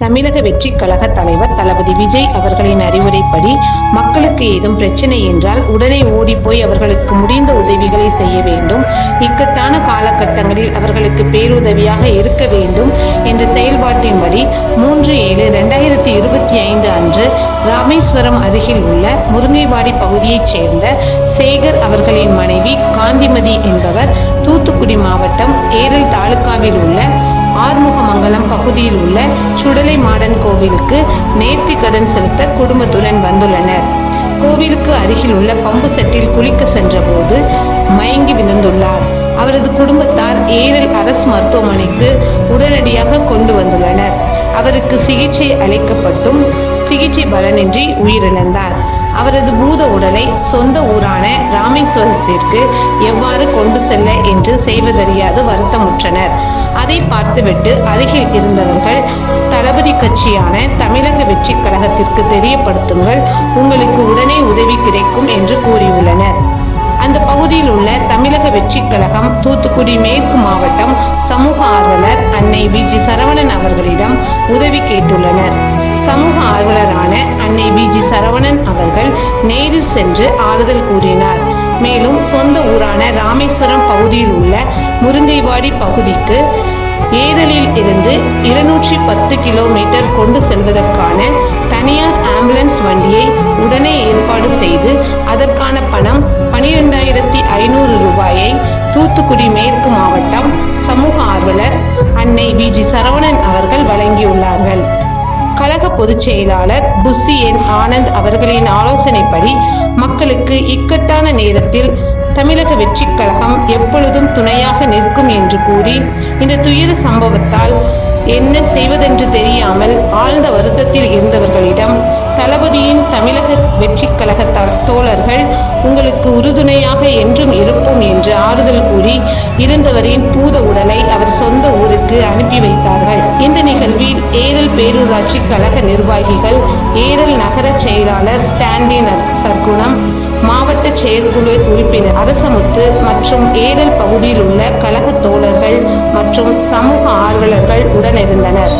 தமிழக வெற்றி கழக தலைவர் தளபதி விஜய் அவர்களின் அறிவுரைப்படி மக்களுக்கு ஏதும் பிரச்சனை என்றால் உடனே ஓடிப்போய் அவர்களுக்கு முடிந்த உதவிகளை செய்ய வேண்டும். இக்கட்டான காலகட்டங்களில் அவர்களுக்கு பேருதவியாக இருக்க வேண்டும் என்ற செயல்பாட்டின்படி மூன்று ஏழு இரண்டாயிரத்தி இருபத்தி ஐந்து அன்று ராமேஸ்வரம் அருகில் உள்ள முருங்கைவாடி பகுதியைச் சேர்ந்த சேகர் அவர்களின் மனைவி காந்திமதி என்பவர் தூத்துக்குடி மாவட்டம் ஏரல் தாலுகாவில் உள்ள ஆறுமுகமங்கலம் பகுதியில் உள்ள சுடலை மாடன் கோவிலுக்கு நேர்த்தி கடன் செலுத்த குடும்பத்துடன் வந்துள்ளனர். கோவிலுக்கு அருகில் உள்ள பம்பு செட்டில் குளிக்க சென்றபோது மயங்கி விழுந்துள்ளார். அவரது குடும்பத்தார் ஏரல் அரசு மருத்துவமனைக்கு உடனடியாக கொண்டு வந்துள்ளனர். அவருக்கு சிகிச்சை அளிக்கப்பட்டும் சிகிச்சை பலனின்றி உயிரிழந்தார். அவரது பூத உடலை சொந்த ஊரான ராமேஸ்வரத்திற்கு எவ்வாறு கொண்டு செல்ல என்று செய்வதறியாது வருத்தமுற்றனர். அதை பார்த்துவிட்டு அருகில் இருந்தவர்கள் தளபதி கட்சியான தமிழக வெற்றி கழகத்திற்கு தெரியப்படுத்துங்கள் உங்களுக்கு உடனே உதவி கிடைக்கும் என்று கூறியுள்ளனர். அந்த பகுதியில் உள்ள தமிழக வெற்றி கழகம் தூத்துக்குடி மேற்கு மாவட்டம் சமூக ஆர்வலர் அன்னை விஜி சரவணன் அவர்களிடம் உதவி கேட்டுள்ளனர். சமூக ஆர்வலரான அன்னை பிஜி சரவணன் அவர்கள் நேரில் சென்று ஆறுதல் கூறினார். மேலும் சொந்த ஊரான ராமேஸ்வரம் பகுதியில் உள்ள முருங்கைவாடி பகுதிக்கு ஏரலில் இருந்து இருநூற்றி பத்து கிலோமீட்டர் கொண்டு செல்வதற்கான தனியார் ஆம்புலன்ஸ் வண்டியை உடனே ஏற்பாடு செய்து அதற்கான பணம் பனிரெண்டாயிரத்தி ஐநூறு ரூபாயை தூத்துக்குடி மேற்கு மாவட்டம் சமூக ஆர்வலர் அன்னை விஜி சரவணன் அவர்கள் வழங்கினார். பொதுச் செயலாளர் புஸ்ஸி என் ஆனந்த் அவர்களின் ஆலோசனைப்படி மக்களுக்கு இக்கட்டான நேரத்தில் தமிழக வெற்றிக் கழகம் எப்பொழுதும் துணையாக நிற்கும் என்று கூறி இந்த துயர சம்பவத்தால் என்ன செய்வதென்று தெரியாமல் ஆழ்ந்த வருத்தத்தில் இருந்தவர்களிடம் தளபதியின் தமிழக வெற்றி கழக தோழர்கள் உங்களுக்கு உறுதுணையாக என்றும் இருப்போம் என்று ஆறுதல் கூறி இருந்தவரின் பூத உடலை அவர் சொந்த ஊருக்கு அனுப்பி வைத்தார்கள். இந்த நிகழ்வில் ஏரல் பேரூராட்சி கழக நிர்வாகிகள் ஏரல் நகர செயலாளர் ஸ்டாண்டினர் சர்க்குணம் மாவட்ட செயற்குழு உறுப்பினர் அரசமுத்து மற்றும் ஏரல் பகுதியில் உள்ள கழக தோழர்கள் மற்றும் சமூக ஆர்வலர்கள் உடனிருந்தனர்